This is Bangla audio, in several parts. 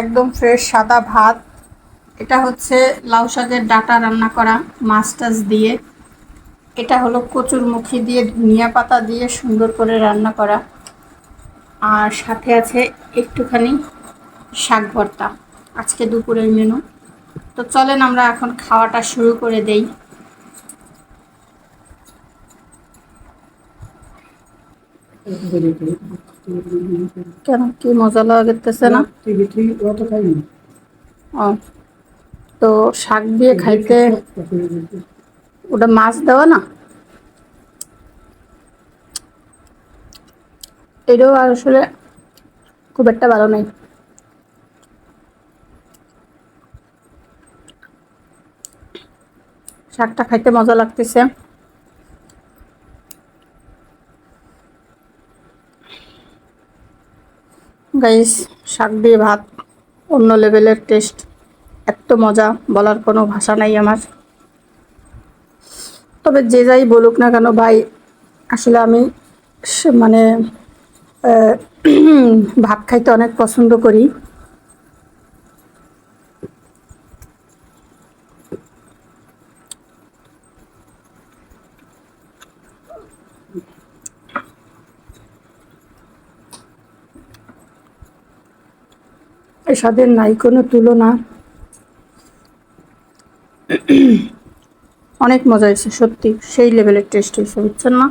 একদম ফ্রেশ সাদা ভাত। এটা হচ্ছে লাউ শাকের ডাটা রান্না করা মাছ দিয়ে। এটা হলো কচুর মুখি দিয়ে ধনিয়া পাতা দিয়ে সুন্দর করে রান্না করা। আর সাথে আছে একটুখানি শাক ভর্তা। আজকে দুপুরের মেনু তো চলেন আমরা এখন খাওয়াটা শুরু করে দেই। কেন? কি মজা লাগতেছে না? তো শাক দিয়ে খাইতে ওটা মাছ দেওয়া না? এটাও আর আসলে খুব একটা ভালো নেই। শাকটা খাইতে মজা লাগতেছে। গাইস, শাক দিয়ে ভাত, অন্য লেভেলের টেস্ট এত মজা, বলার কোনো ভাষা নাই আমার। তবে যে যাই বলুক না কেন ভাই, আসলে আমি মানে ভাত খাইতে অনেক পছন্দ করি। স্বাদের নাই, কোনো তুলনা। অনেক মজা হয়েছে, সত্যি। সেই লেভেলের টেস্ট হয়েছে, বুঝছেন না?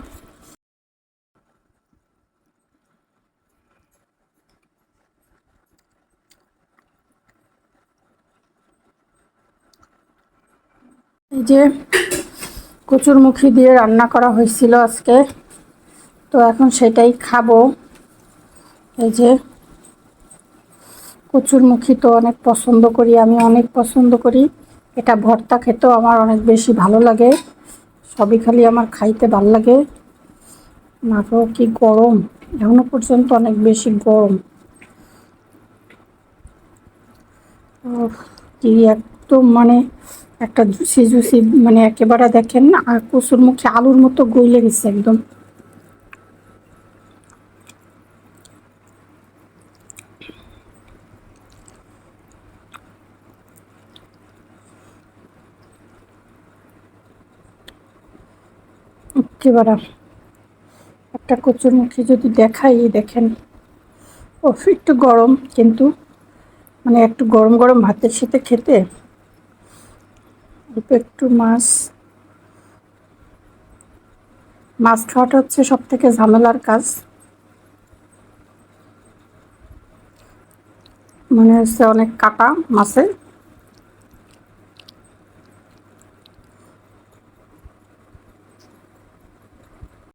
এই যে কচুরমুখী দিয়ে রান্না করা হয়েছিল আজকে, তো এখন সেটাই খাব। এই যে কচুরমুখী তো অনেক পছন্দ করি, আমি অনেক পছন্দ করি। এটা ভর্তা খেতেও আমার অনেক বেশি ভালো লাগে। সবই খালি আমার খাইতে ভালো লাগে। মাত্র কি গরম? এখনও পর্যন্ত অনেক বেশি গরম। কি একদম মানে একটা জুসি জুসি মানে একেবারে দেখেন না কচুর মুখে আলুর মতো গইলে গেছে একদম। একেবারে একটা কচুর মুখে যদি দেখাই দেখেন। ও একটু গরম, কিন্তু মানে একটু গরম গরম ভাতের সাথে খেতে। অল্প একটু মাছ। মাছ খাওয়াটা হচ্ছে সব থেকে ঝামেলার কাজ। মানে হচ্ছে অনেক কাটা মাছে